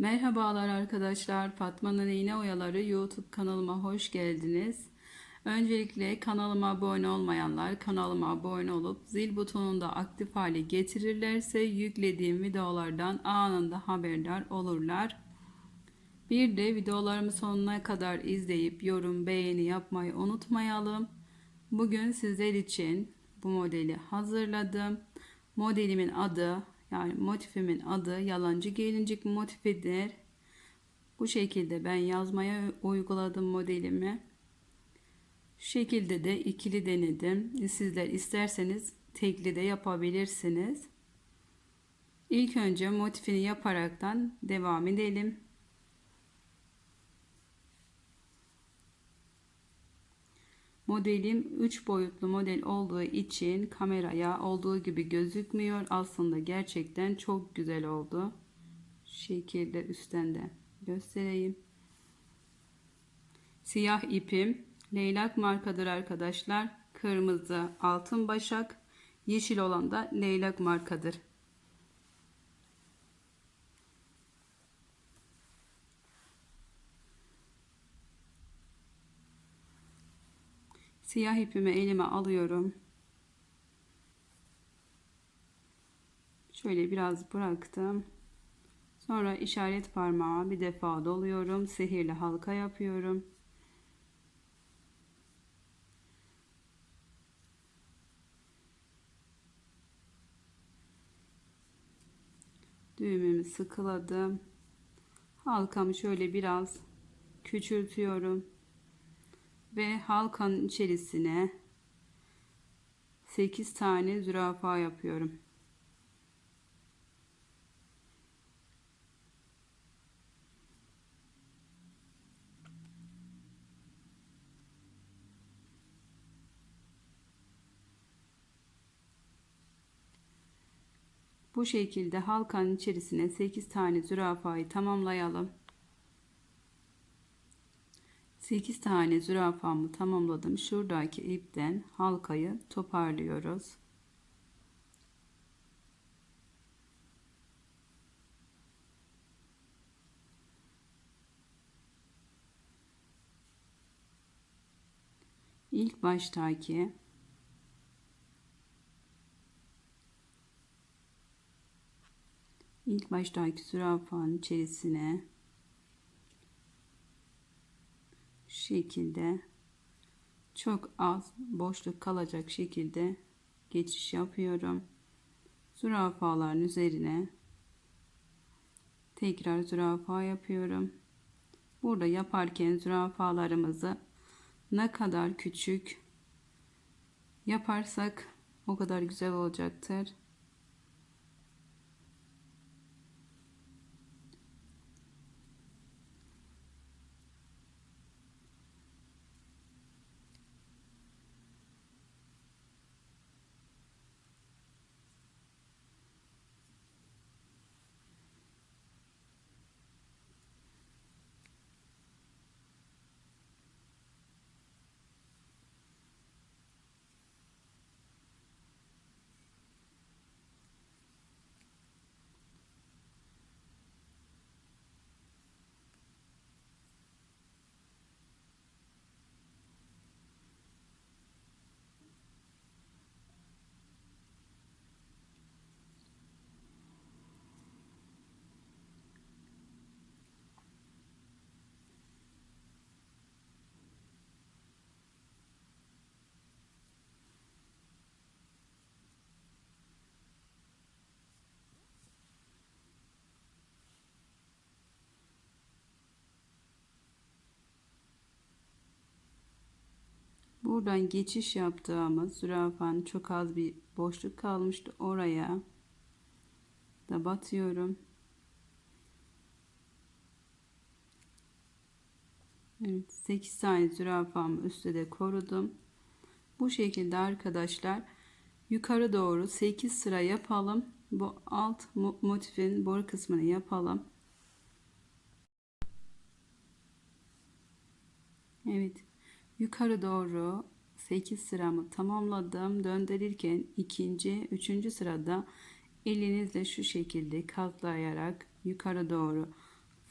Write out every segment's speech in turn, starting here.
Merhabalar arkadaşlar. Fatma'nın İğne Oyaları YouTube kanalıma hoş geldiniz. Öncelikle kanalıma abone olmayanlar kanalıma abone olup zil butonunu da aktif hale getirirlerse yüklediğim videolardan anında haberdar olurlar. Bir de videolarımı sonuna kadar izleyip yorum beğeni yapmayı unutmayalım. Bugün sizler için bu modeli hazırladım. Modelimin adı yani motifimin adı yalancı gelincik motifidir. Bu şekilde ben yazmaya uyguladım modelimi. Şu şekilde de ikili denedim. Sizler isterseniz tekli de yapabilirsiniz. İlk önce motifini yaparaktan devam edelim. Modelim 3 boyutlu model olduğu için kameraya olduğu gibi gözükmüyor. Aslında gerçekten çok güzel oldu. Şekilde üstten de göstereyim. Siyah ipim leylak markadır arkadaşlar. Kırmızı altın başak, yeşil olan da leylak markadır. Siyah ipimi elime alıyorum. Şöyle biraz bıraktım. Sonra işaret parmağı bir defa doluyorum. Sihirli halka yapıyorum. Düğümümü sıkıladım. Halkamı şöyle biraz küçültüyorum ve halkanın içerisine 8 tane zürafa yapıyorum. Bu şekilde halkanın içerisine 8 tane zürafayı tamamlayalım. 8 tane zürafamı tamamladım. Şuradaki ipten halkayı toparlıyoruz. İlk baştaki ilk baştaki zürafanın içerisine şekilde çok az boşluk kalacak şekilde geçiş yapıyorum. Zürafaların üzerine tekrar zürafa yapıyorum. Burada yaparken zürafalarımızı ne kadar küçük yaparsak o kadar güzel olacaktır. Buradan geçiş yaptığımız zürafanın çok az bir boşluk kalmıştı. Oraya da batıyorum. Evet 8 tane zürafamı üstte de korudum. Bu şekilde arkadaşlar yukarı doğru 8 sıra yapalım. Bu alt motifin boru kısmını yapalım. Evet yukarı doğru 8 sıramı tamamladım. Döndürürken ikinci, üçüncü sırada elinizle şu şekilde katlayarak yukarı doğru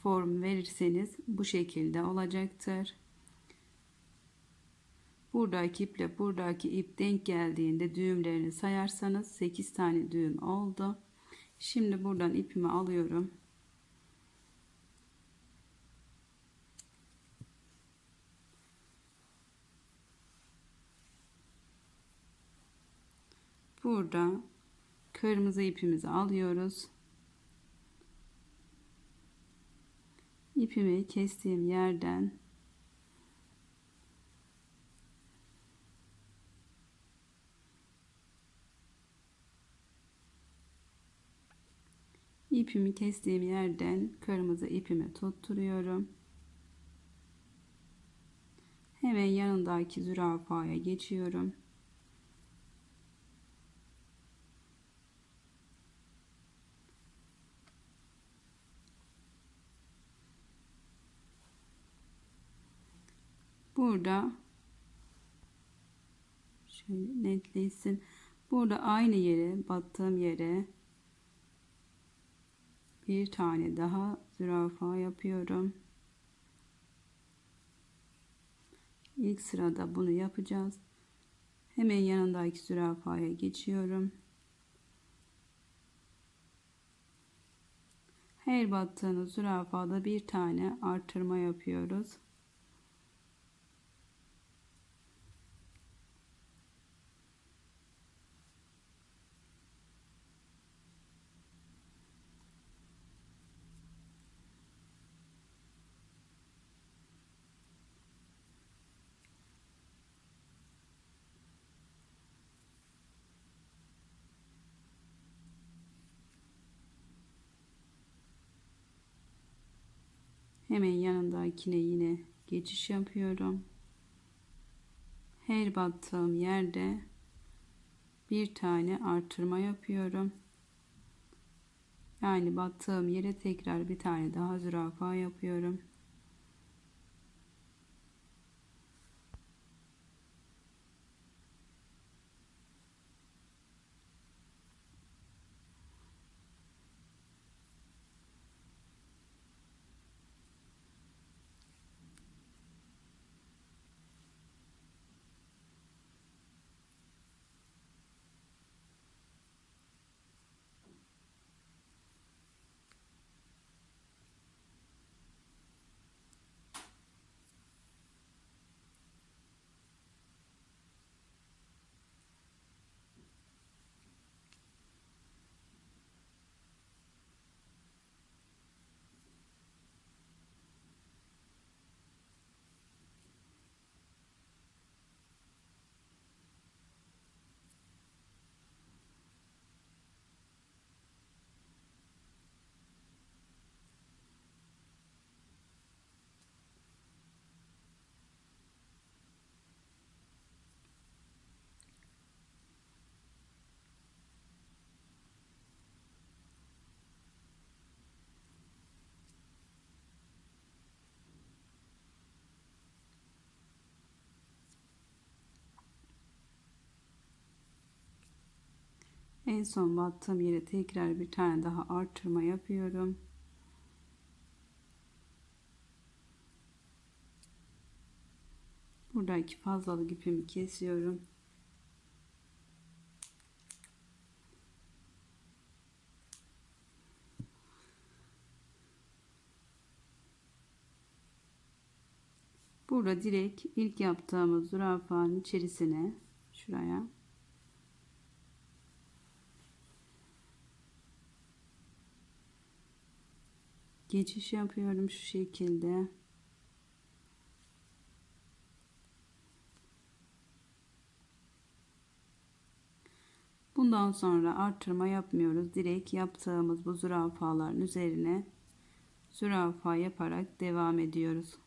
form verirseniz bu şekilde olacaktır. Buradaki iple buradaki ip denk geldiğinde düğümlerini sayarsanız 8 tane düğüm oldu. Şimdi buradan ipimi alıyorum. Burada kırmızı ipimizi alıyoruz. İpimi kestiğim yerden ipimi kestiğim yerden kırmızı ipimi tutturuyorum. Hemen yanındaki zürafaya geçiyorum. Burada şöyle netleşsin. Burada aynı yere battığım yere bir tane daha zürafa yapıyorum. İlk sırada bunu yapacağız. Hemen yanındaki zürafaya geçiyorum. Her battığınız zürafada bir tane artırma yapıyoruz. Hemen yanındakine yine geçiş yapıyorum. Her battığım yerde bir tane artırma yapıyorum. Yani battığım yere tekrar bir tane daha zürafa yapıyorum. En son battığım yere tekrar bir tane daha artırma yapıyorum. Buradaki fazlalık ipimi kesiyorum. Burada direkt ilk yaptığımız zürafanın içerisine şuraya geçiş yapıyorum şu şekilde. Bundan sonra artırma yapmıyoruz. Direkt yaptığımız bu zürafaların üzerine zürafa yaparak devam ediyoruz.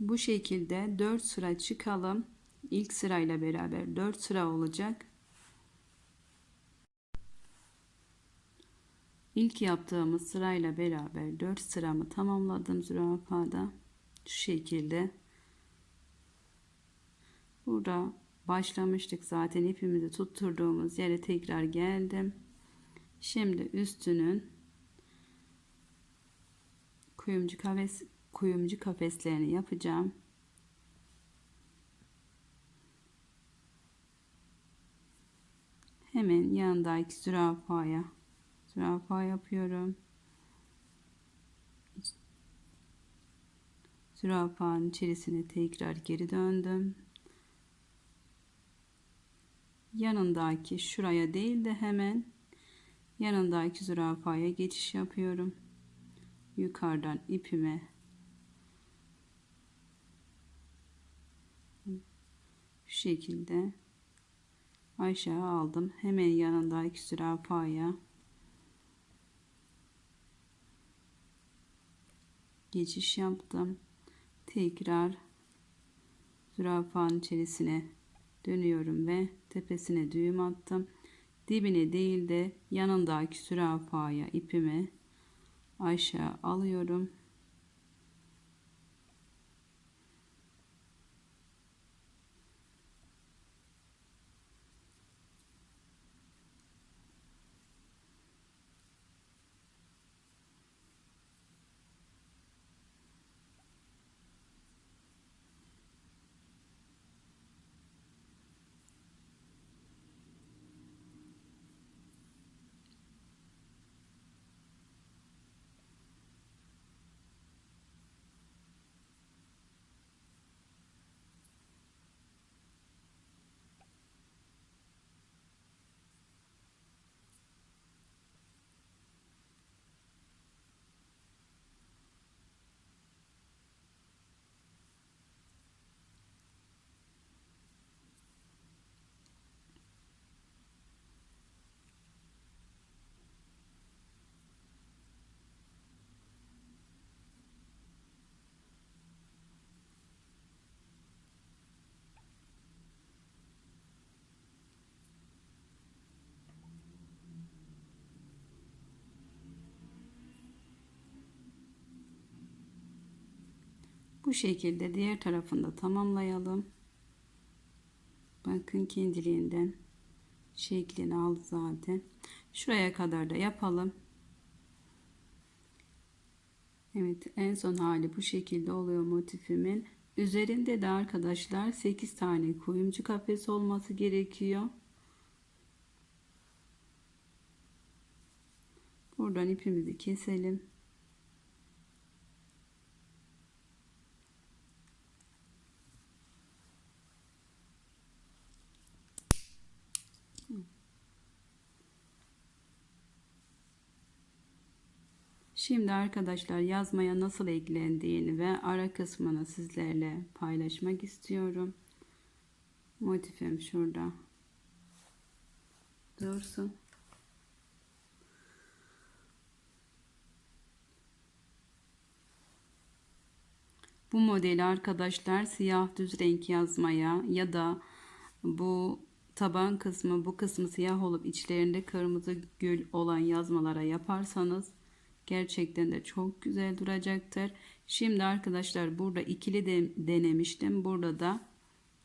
Bu şekilde 4 sıra çıkalım. İlk sırayla beraber 4 sıra olacak. İlk yaptığımız sırayla beraber 4 sıramı tamamladım zürafada. Şu şekilde. Burada başlamıştık zaten ipimizi tutturduğumuz yere tekrar geldim. Şimdi üstünün kuyumcu kafes kuyumcu kafeslerini yapacağım. Hemen yanındaki zürafaya zürafa yapıyorum. Zürafanın içerisine tekrar geri döndüm. Yanındaki şuraya değil de hemen yanındaki zürafaya geçiş yapıyorum. Yukarıdan ipime şu şekilde aşağı aldım. Hemen yanındaki zürafaya geçiş yaptım. Tekrar zürafanın içerisine dönüyorum ve tepesine düğüm attım. Dibine değil de yanındaki zürafaya ipimi aşağı alıyorum. Bu şekilde diğer tarafında tamamlayalım. Bakın kendiliğinden şeklini aldı zaten. Şuraya kadar da yapalım. Evet en son hali bu şekilde oluyor motifimin. Üzerinde de arkadaşlar 8 tane kuyumcu kafes olması gerekiyor. Buradan ipimizi keselim. Şimdi arkadaşlar yazmaya nasıl eklendiğini ve ara kısmını sizlerle paylaşmak istiyorum. Motifim şurada. Dursun. Bu modeli arkadaşlar siyah düz renk yazmaya ya da bu taban kısmı bu kısmı siyah olup içlerinde kırmızı gül olan yazmalara yaparsanız Gerçekten de çok güzel duracaktır. Şimdi arkadaşlar burada ikili de denemiştim. Burada da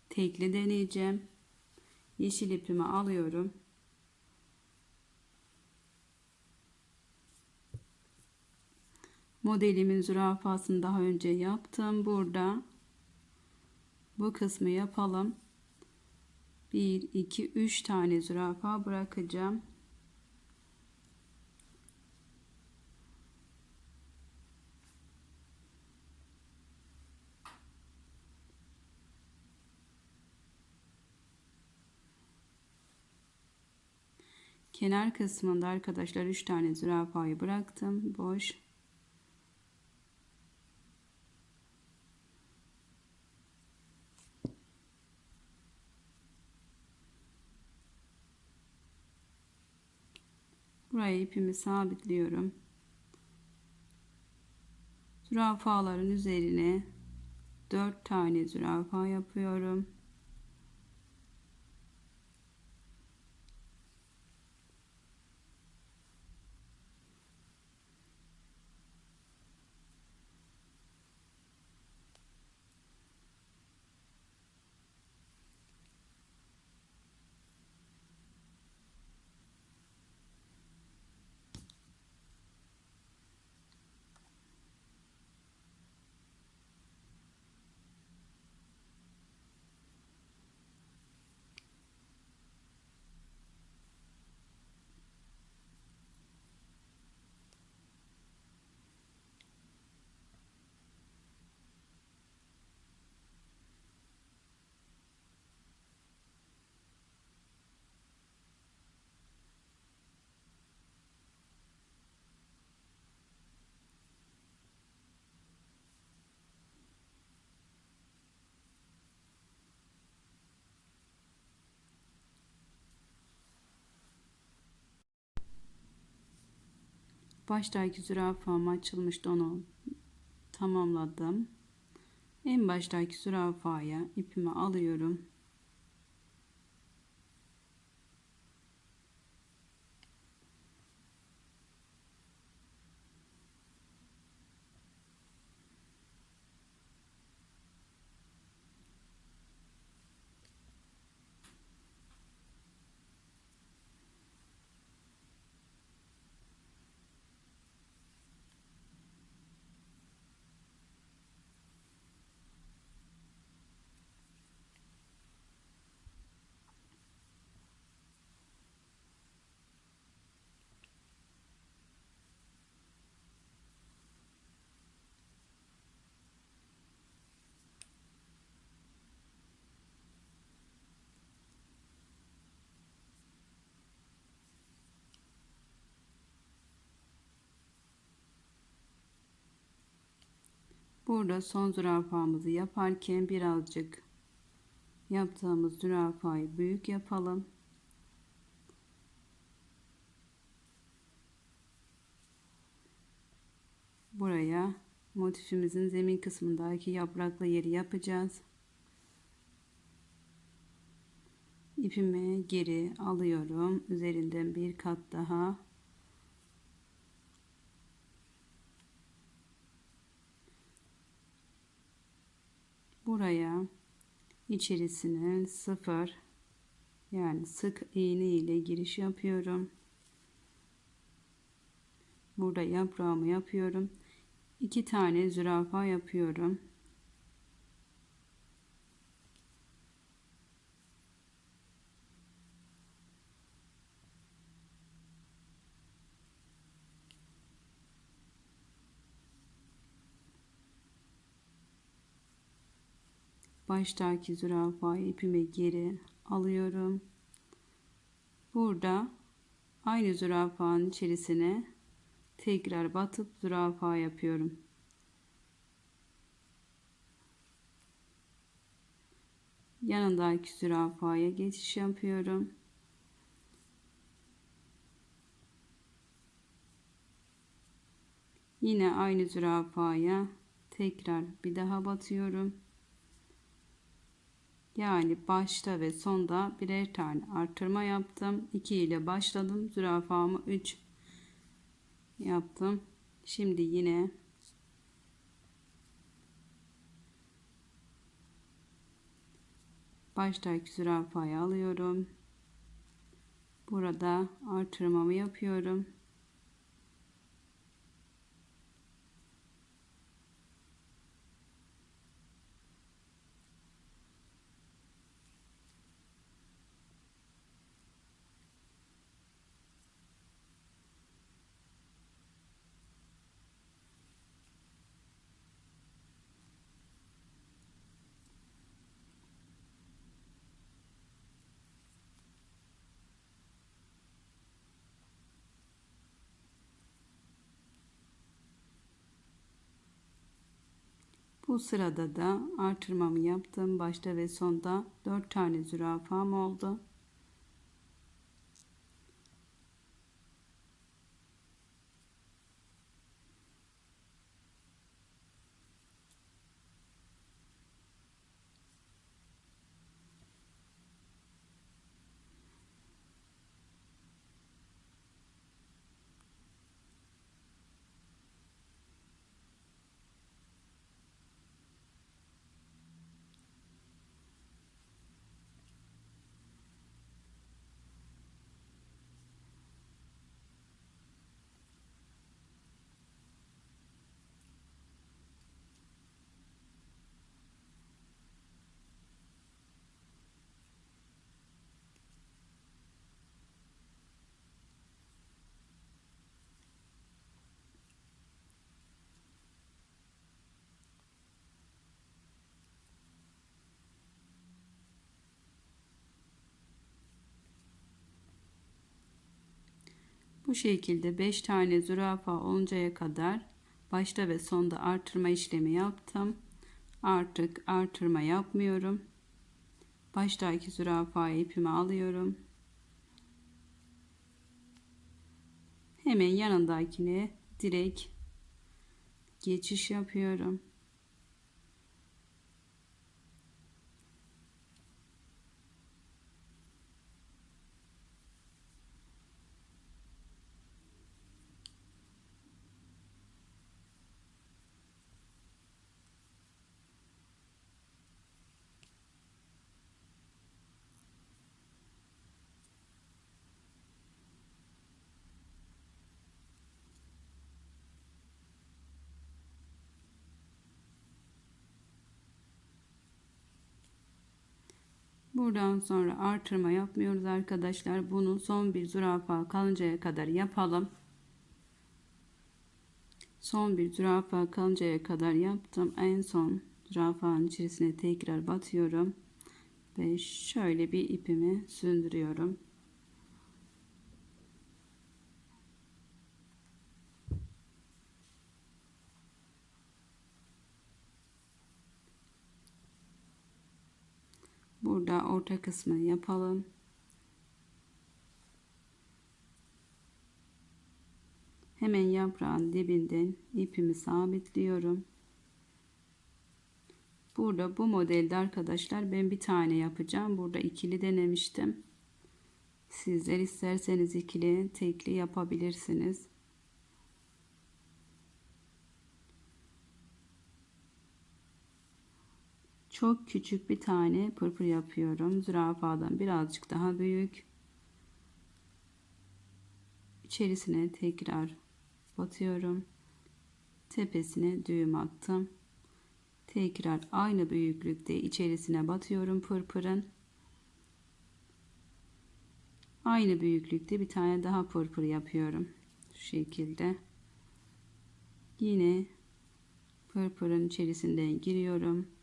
tekli deneyeceğim. Yeşil ipimi alıyorum. Modelimin zürafasını daha önce yaptım. Burada bu kısmı yapalım. 1 2 3 tane zürafa bırakacağım. Kenar kısmında arkadaşlar 3 tane zürafayı bıraktım. Boş. Buraya ipimi sabitliyorum. Zürafaların üzerine 4 tane zürafa yapıyorum. Baştaki zürafam açılmıştı onu tamamladım. En baştaki zürafaya ipimi alıyorum. Burada son zürafamızı yaparken birazcık yaptığımız zürafayı büyük yapalım. Buraya motifimizin zemin kısmındaki yapraklı yeri yapacağız. İpimi geri alıyorum. Üzerinden bir kat daha buraya içerisine sıfır yani sık iğne ile giriş yapıyorum. Burada yaprağımı yapıyorum. iki tane zürafa yapıyorum. Baştaki zürafayı ipimi geri alıyorum. Burada aynı zürafanın içerisine tekrar batıp zürafa yapıyorum. Yanındaki zürafaya geçiş yapıyorum. Yine aynı zürafaya tekrar bir daha batıyorum. Yani başta ve sonda birer tane artırma yaptım. 2 ile başladım. Zürafamı 3 yaptım. Şimdi yine baştaki zürafayı alıyorum. Burada artırmamı yapıyorum. Bu sırada da artırmamı yaptım. Başta ve sonda 4 tane zürafam oldu. Bu şekilde 5 tane zürafa oluncaya kadar başta ve sonda artırma işlemi yaptım. Artık artırma yapmıyorum. Baştaki zürafayı ipimi alıyorum. Hemen yanındakine direkt geçiş yapıyorum. Buradan sonra artırma yapmıyoruz arkadaşlar. Bunu son bir zürafa kalıncaya kadar yapalım. Son bir zürafa kalıncaya kadar yaptım. En son zürafanın içerisine tekrar batıyorum. Ve şöyle bir ipimi sündürüyorum. Burada orta kısmını yapalım. Hemen yaprağın dibinden ipimi sabitliyorum. Burada bu modelde arkadaşlar ben bir tane yapacağım. Burada ikili denemiştim. Sizler isterseniz ikili, tekli yapabilirsiniz. Çok küçük bir tane pırpır yapıyorum. Zürafadan birazcık daha büyük. İçerisine tekrar batıyorum. Tepesine düğüm attım. Tekrar aynı büyüklükte içerisine batıyorum pırpırın. Aynı büyüklükte bir tane daha pırpır yapıyorum. Şu şekilde. Yine pırpırın içerisinden giriyorum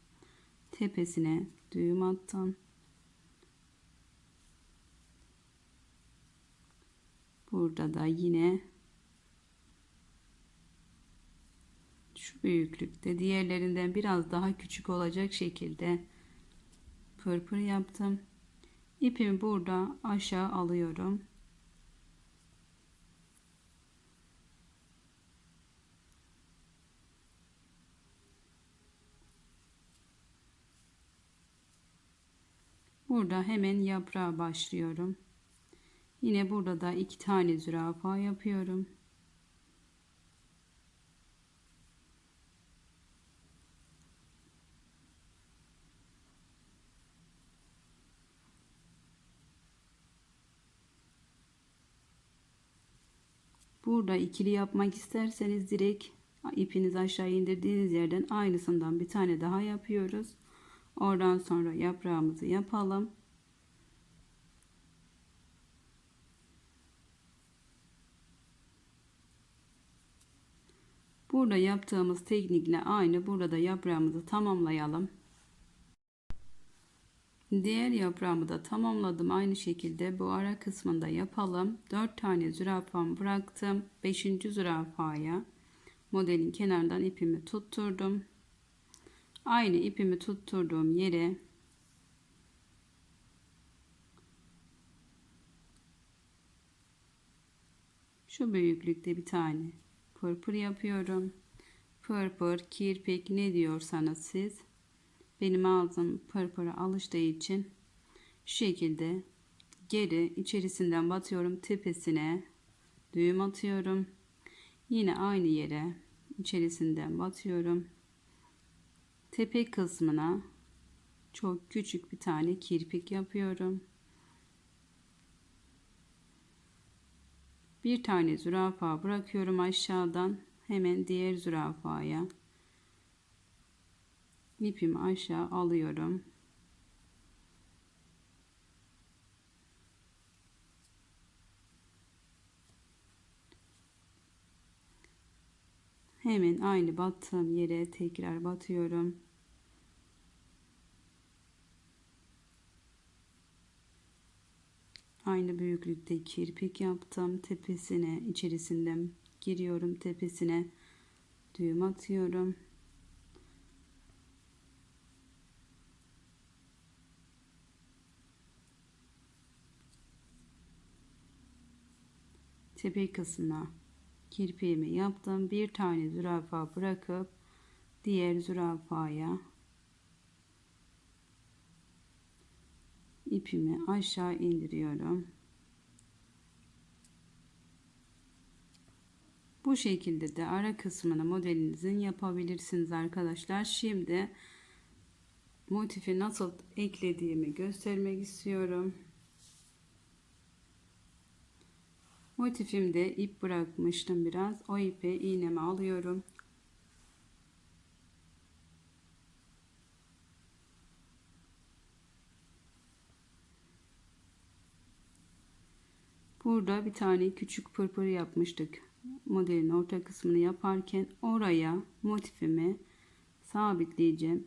tepesine düğüm attım. Burada da yine şu büyüklükte diğerlerinden biraz daha küçük olacak şekilde pırpır yaptım. İpimi burada aşağı alıyorum. Burada hemen yaprağa başlıyorum. Yine burada da iki tane zürafa yapıyorum. Burada ikili yapmak isterseniz direkt ipinizi aşağı indirdiğiniz yerden aynısından bir tane daha yapıyoruz. Oradan sonra yaprağımızı yapalım. Burada yaptığımız teknikle aynı burada yaprağımızı tamamlayalım. Diğer yaprağımı da tamamladım. Aynı şekilde bu ara kısmında yapalım. 4 tane zürafam bıraktım. 5. zürafaya modelin kenarından ipimi tutturdum. Aynı ipimi tutturduğum yere şu büyüklükte bir tane pırpır yapıyorum. Pırpır, kirpik ne diyorsanız siz. Benim ağzım pırpıra alıştığı için şu şekilde geri içerisinden batıyorum tepesine düğüm atıyorum. Yine aynı yere içerisinden batıyorum tepe kısmına çok küçük bir tane kirpik yapıyorum. Bir tane zürafa bırakıyorum aşağıdan hemen diğer zürafaya ipimi aşağı alıyorum. Hemen aynı battığım yere tekrar batıyorum. Aynı büyüklükte kirpik yaptım. Tepesine içerisinden giriyorum. Tepesine düğüm atıyorum. Tepe kısmına kirpiğimi yaptım. Bir tane zürafa bırakıp diğer zürafaya ipimi aşağı indiriyorum. Bu şekilde de ara kısmını modelinizin yapabilirsiniz arkadaşlar. Şimdi motifi nasıl eklediğimi göstermek istiyorum. Motifimde ip bırakmıştım biraz. O ipe iğnemi alıyorum. Burada bir tane küçük pırpır yapmıştık. Modelin orta kısmını yaparken oraya motifimi sabitleyeceğim.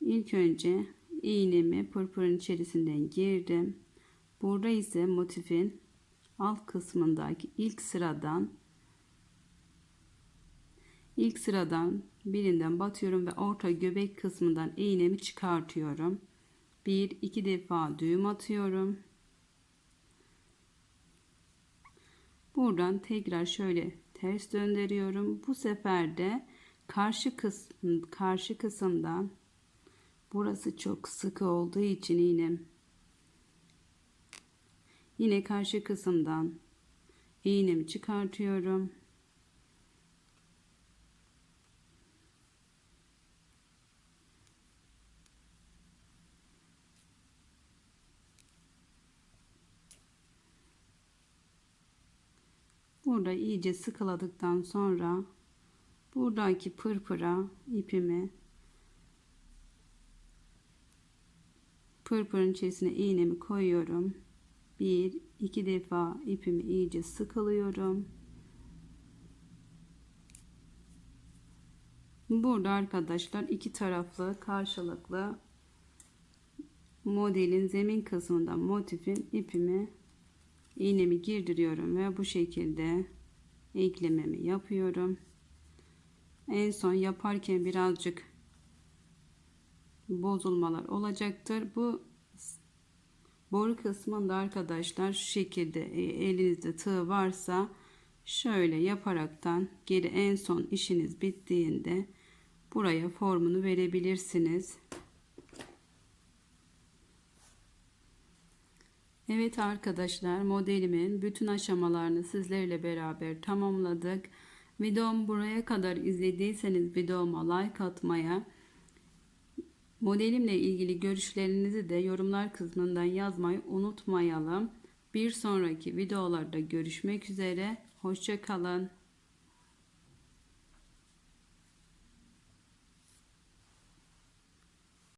İlk önce iğnemi pırpırın içerisinden girdim. Burada ise motifin alt kısmındaki ilk sıradan ilk sıradan birinden batıyorum ve orta göbek kısmından iğnemi çıkartıyorum. Bir iki defa düğüm atıyorum. Buradan tekrar şöyle ters döndürüyorum. Bu sefer de karşı kısım karşı kısımdan burası çok sıkı olduğu için iğnem yine karşı kısımdan iğnemi çıkartıyorum. Burada iyice sıkıladıktan sonra buradaki pırpıra ipimi pırpırın içerisine iğnemi koyuyorum. Bir, iki defa ipimi iyice sıkılıyorum. Burada arkadaşlar iki taraflı karşılıklı modelin zemin kısmından motifin ipimi iğnemi girdiriyorum ve bu şekilde eklememi yapıyorum. En son yaparken birazcık bozulmalar olacaktır. Bu boru kısmında arkadaşlar şu şekilde e, elinizde tığ varsa şöyle yaparaktan geri en son işiniz bittiğinde buraya formunu verebilirsiniz. Evet arkadaşlar modelimin bütün aşamalarını sizlerle beraber tamamladık. Videom buraya kadar izlediyseniz videoma like atmaya, modelimle ilgili görüşlerinizi de yorumlar kısmından yazmayı unutmayalım. Bir sonraki videolarda görüşmek üzere. Hoşçakalın.